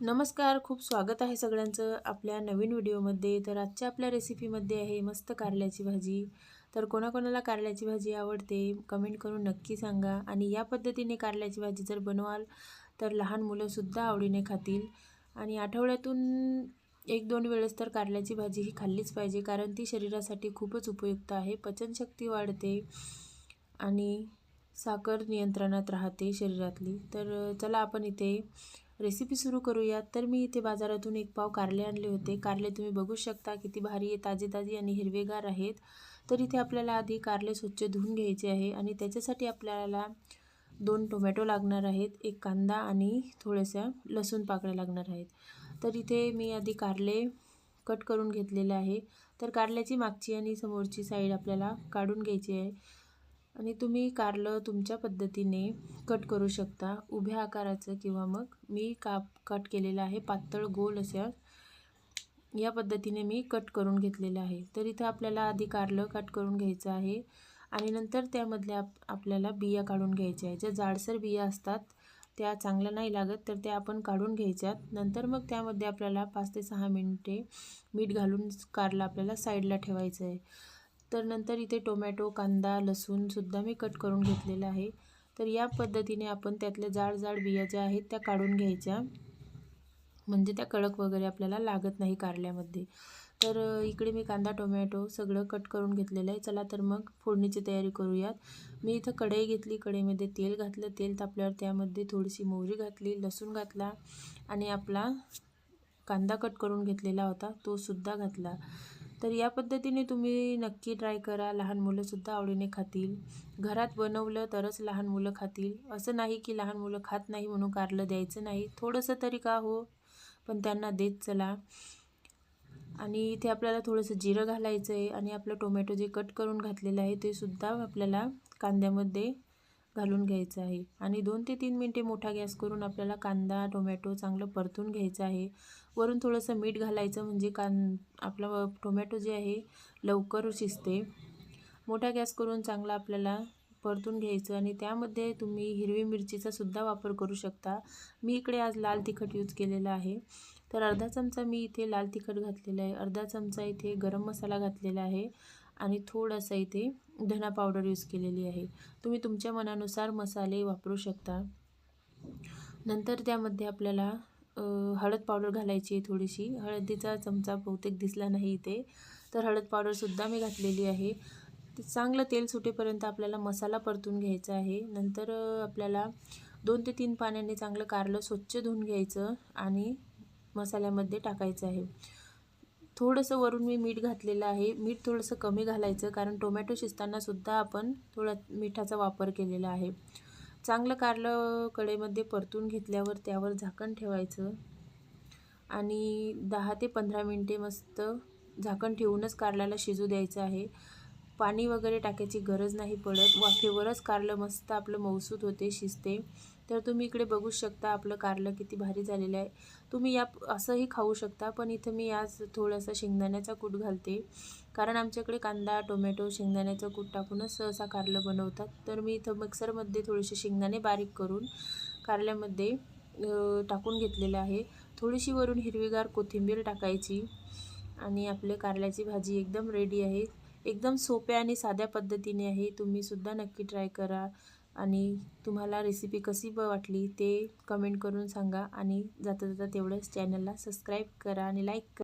नमस्कार खूप स्वागत आहे सगळ्यांचं आपल्या नवीन व्हिडिओमध्ये. तर आजच्या आपल्या रेसिपीमध्ये आहे मस्त कारल्याची भाजी. तर कोणाकोणाला कारल्याची भाजी आवडते कमेंट करून नक्की सांगा आणि या पद्धतीने कारल्याची भाजी जर बनवाल तर लहान मुलंसुद्धा आवडीने खातील. आणि आठवड्यातून एक दोन वेळेस तर कारल्याची भाजी ही खाल्लीच पाहिजे कारण ती शरीरासाठी खूपच उपयुक्त आहे पचनशक्ती वाढते आणि साखर नियंत्रणात राहते शरीरातली. तर चला आपण इथे रेसिपी सुरू करूयात. तर मी इथे बाजारातून एक पाव कारले आणले होते. कारले तुम्ही बघू शकता किती भारी आहे ताजे ताजे आणि हिरवेगार आहेत. तर इथे आपल्याला आधी कारले स्वच्छ धुवून घ्यायचे आहे आणि त्याच्यासाठी आपल्याला दोन टोमॅटो लागणार आहेत एक कांदा आणि थोड्याशा लसूण पाकळ्या लागणार आहेत. तर इथे मी आधी कारले कट करून घेतलेले आहे. तर कारल्याची मागची आणि समोरची साईड आपल्याला काढून घ्यायची आहे. आणि तुम्ही कारलं तुमच्या पद्धतीने कट करू शकता. उभ्या आकाराचं किंवा मग मी काप कट केलेलं आहे पातळ गोल अशा या पद्धतीने मी कट करून घेतलेलं आहे. तर इथं आपल्याला आधी कारलं कट करून घ्यायचं आहे आणि नंतर त्यामधल्या आप आपल्याला बिया काढून घ्यायच्या आहे. ज्या जाडसर बिया असतात त्या चांगल्या नाही लागत तर त्या आपण काढून घ्यायच्यात. नंतर मग त्यामध्ये आपल्याला पाच ते सहा मिनटे मीठ घालून कारलं आपल्याला साईडला ठेवायचं आहे. तर नंतर इथे टोमॅटो कांदा लसूणसुद्धा मी कट करून घेतलेला आहे. तर या पद्धतीने आपण त्यातल्या जाड जाड बिया ज्या आहेत त्या काढून घ्यायच्या. म्हणजे त्या कडक वगैरे आपल्याला लागत नाही कारल्यामध्ये. तर इकडे मी कांदा टोमॅटो सगळं कट करून घेतलेलं आहे. चला तर मग फोडणीची तयारी करूयात. मी इथं कढई घेतली. कढईमध्ये तेल घातलं. तेल तापल्यावर त्यामध्ये थोडीशी मोहरी घातली लसूण घातला आणि आपला कांदा कट करून घेतलेला होता तो सुद्धा घातला. तर या पद्धतीने तुम्ही नक्की ट्राय करा. लहान मुलंसुद्धा आवडीने खातील. घरात बनवलं तरच लहान मुलं खातील. असं नाही की लहान मुलं खात नाही म्हणून कारलं द्यायचं नाही. थोडंसं तरी का हो पण त्यांना देत चला. आणि इथे आपल्याला थोडंसं जिरं घालायचं आहे आणि आपलं टोमॅटो जे कट करून घातलेलं आहे ते सुद्धा आपल्याला कांद्यामध्ये घालून घ्यायचं आहे. आणि दोन ते तीन मिनटे मोठा गॅस करून आपल्याला कांदा टोमॅटो चांगलं परतून घ्यायचं आहे. वरून थोडंसं मीठ घालायचं म्हणजे कां आपलं टोमॅटो जे आहे लवकर शिजते. मोठा गॅस करून चांगला आपल्याला परतून घ्यायचं आणि त्यामध्ये तुम्ही हिरवी मिरचीचा सुद्धा वापर करू शकता. मी इकडे आज लाल तिखट यूज केलेला आहे. तर अर्धा चमचा मी इथे लाल तिखट घातलेला आहे. अर्धा चमचा इथे गरम मसाला घातलेला आहे. आणि थोडंसं इथे धना पावडर यूज केलेली आहे. तुम्ही तुमच्या मनानुसार मसाले वापरू शकता. नंतर त्यामध्ये आपल्याला हळद पावडर घालायची आहे थोडीशी. हळदीचा चमचा बहुतेक दिसला नाही इथे. तर हळद पावडरसुद्धा मी घातलेली आहे. ते चांगलं तेल सुटेपर्यंत आपल्याला मसाला परतून घ्यायचा आहे. नंतर आपल्याला दोन ते तीन पाण्याने चांगलं कारलं स्वच्छ धुवून घ्यायचं आणि मसाल्यामध्ये टाकायचं आहे. थोडंसं वरून मी मीठ घातलेलं आहे. मीठ थोडंसं कमी घालायचं कारण टोमॅटो शिजतानासुद्धा आपण थोडा मिठाचा वापर केलेला आहे. चांगलं कारलं कडेमध्ये परतून घेतल्यावर त्यावर झाकण ठेवायचं आणि दहा ते पंधरा मिनटे मस्त झाकण ठेवूनच कारल्याला शिजू द्यायचं आहे. पाणी वगैरे टाकायची गरज नाही पडत. वाफेवरच कारलं मस्त आपलं मौसूद होते शिजते. तर तुम्ही इकडे बघू शकता आपलं कारलं किती भारी झालेलं आहे. तुम्ही या असंही खाऊ शकता पण इथं मी आज थोडासा शेंगदाण्याचा कूट घालते. कारण आमच्याकडे कांदा टोमॅटो शेंगदाण्याचा कूट टाकूनच सहसा कारलं बनवतात. तर मी इथं मिक्सरमध्ये थोडेसे शेंगदाणे बारीक करून कारल्यामध्ये टाकून घेतलेलं आहे. थोडीशी वरून हिरवीगार कोथिंबीर टाकायची आणि आपले कारल्याची भाजी एकदम रेडी आहे. एकदम सोप्या आणि साध्या पद्धतीने आहे. तुम्हीसुद्धा नक्की ट्राय करा. आणि तुम्हाला रेसिपी कशी ब वाटली ते कमेंट करून सांगा. आणि जाता जाता तेवढंच चॅनलला सबस्क्राईब करा आणि लाईक करा.